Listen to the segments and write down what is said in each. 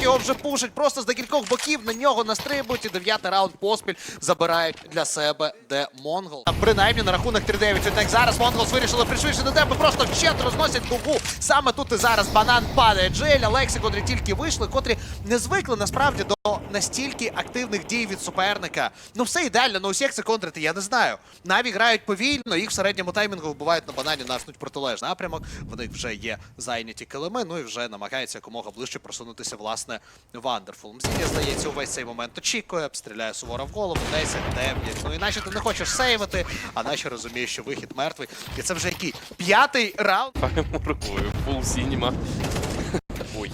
його вже пушать просто з декількох боків, на нього настрибують і дев'ятий раунд поспіль забирають для себе де Монгол. А принаймні на рахунок 3-9. Однак зараз Монголс вирішили пришвидше до тебе, просто вщент розносять дугу. Саме тут і зараз банан падає. Джель, Алексі, котрі тільки вийшли, котрі не звикли насправді до настільки активних дій від суперника. Ну все ідеально, ну усіх це контрити, я не знаю. Наві грають повільно, їх в середньому таймінгу вбивають на банані, нашнуть протилежний напрямок. В них вже є зайняті килими, ну і вже намагається якомога ближче просунутися, власне, Вандерфул. Мені здається, увесь цей момент очікує, обстріляє сувора в голову, 10, 9. Ну іначе ти не хочеш сейвити, а наче розумієш, що вихід мертвий. І це вже який п'ятий раунд. Пахнемо рукою. Фул сініма. Ой.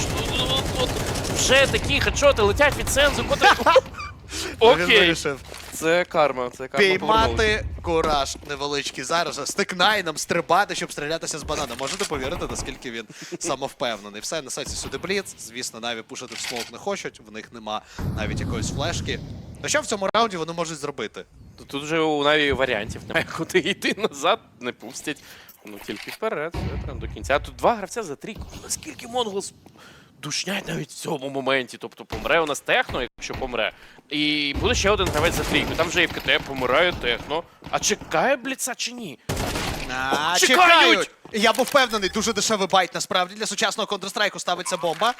Що тут? Вже такі хедшоти летять від сензу, котрий. Він Окей. Це карма, це карма піймати кураж невеличкий зараз. з Стикнайном стрибати, щоб стрілятися з банана. Можете повірити, наскільки він самовпевнений. Все, несеться сюди бліц. Звісно, наві пушити в смок не хочуть, в них нема навіть якоїсь флешки. Ну що в цьому раунді вони можуть зробити? Тут- вже у Наві варіантів немає, куди йти назад, не пустять. Ну тільки вперед, прям до кінця. А тут два гравця за трійку. Наскільки Монголс душнять навіть в цьому моменті. Тобто помре у нас техно, якщо помре. І буде ще один гравець за трійку. Там вже і КТ помирає техно. А чекає бліца чи ні? А, Чекають! Я був впевнений, дуже дешевий байт насправді для сучасного Counter-Strike ставиться бомба.